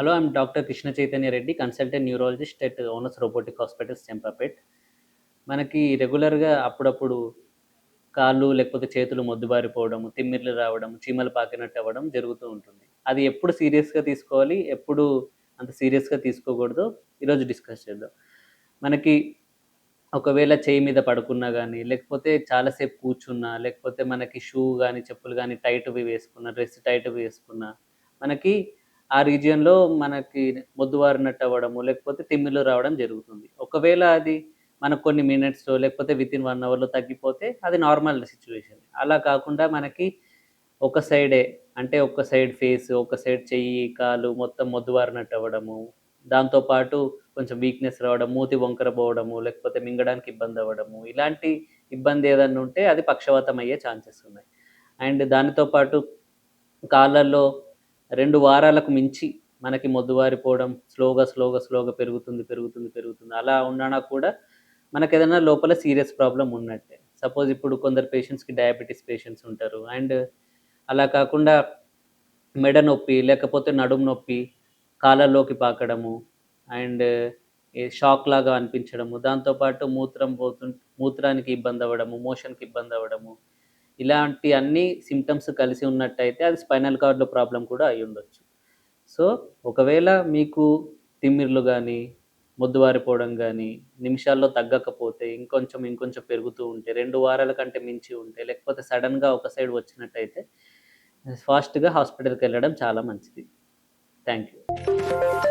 Hello I'm doctor Krishna Chaitanya Reddy consultant neurologist at owners robotic hospitals Champapet. మనకి రెగ్యులర్గా అప్పుడప్పుడు కాళ్ళు లేకపోతే చేతులు మొద్దుబారిపోవడం తిమ్మిర్లు రావడం చీమలు పాకినట్టు అవ్వడం జరుగుతూ ఉంటుంది. అది ఎప్పుడు సీరియస్గా తీసుకోవాలి ఎప్పుడు అంత సీరియస్గా తీసుకోకూడదు ఈరోజు డిస్కస్ చేద్దాం. మనకి ఒకవేళ చేయి మీద పడుకున్నా కానీ లేకపోతే చాలాసేపు కూర్చున్నా లేకపోతే మనకి షూ కానీ చెప్పులు కానీ టైట్వి వేసుకున్నా డ్రెస్ టైట్వి వేసుకున్నా మనకి ఆ రీజియన్లో మనకి మొద్దువారినట్టు అవ్వడము లేకపోతే తిమ్మిళ్ళు రావడం జరుగుతుంది. ఒకవేళ అది మనకు కొన్ని మినిట్స్లో లేకపోతే విత్ ఇన్ వన్ అవర్లో తగ్గిపోతే అది నార్మల్ సిచ్యువేషన్. అలా కాకుండా మనకి ఒక సైడే అంటే ఒక సైడ్ ఫేస్ ఒక సైడ్ చెయ్యి కాలు మొత్తం మొద్దువారినట్టు అవ్వడము దాంతోపాటు కొంచెం వీక్నెస్ రావడం మూతి వంకర పోవడము లేకపోతే మింగడానికి ఇబ్బంది అవ్వడము ఇలాంటి ఇబ్బంది ఏదన్నా ఉంటే అది పక్షవాతం అయ్యే ఛాన్సెస్ ఉన్నాయి. అండ్ దానితో పాటు కాళ్ళల్లో రెండు వారాలకు మించి మనకి మొద్దువారిపోవడం స్లోగా స్లోగా స్లోగా పెరుగుతుంది పెరుగుతుంది పెరుగుతుంది. అలా ఉన్నా కూడా మనకి ఏదైనా లోపల సీరియస్ ప్రాబ్లం ఉన్నట్టే. సపోజ్ ఇప్పుడు కొందరు పేషెంట్స్కి డయాబెటీస్ పేషెంట్స్ ఉంటారు. అండ్ అలా కాకుండా మెడ నొప్పి లేకపోతే నడుము నొప్పి కాలల్లోకి పాకడము అండ్ షాక్ లాగా అనిపించడము దాంతోపాటు మూత్రం పోతు మూత్రానికి ఇబ్బంది అవ్వడము మోషన్కి ఇబ్బంది అవ్వడము ఇలాంటి అన్ని సిమ్టమ్స్ కలిసి ఉన్నట్టయితే అది స్పైనల్ కార్డ్లో ప్రాబ్లం కూడా అయి ఉండొచ్చు. సో ఒకవేళ మీకు తిమ్మిర్లు కానీ మొద్దువారిపోవడం కానీ నిమిషాల్లో తగ్గకపోతే ఇంకొంచెం ఇంకొంచెం పెరుగుతూ ఉంటే రెండు వారాల కంటే మించి ఉంటే లేకపోతే సడన్గా ఒక సైడ్ వచ్చినట్టయితే ఫాస్ట్గా హాస్పిటల్కి వెళ్ళడం చాలా మంచిది. Thank you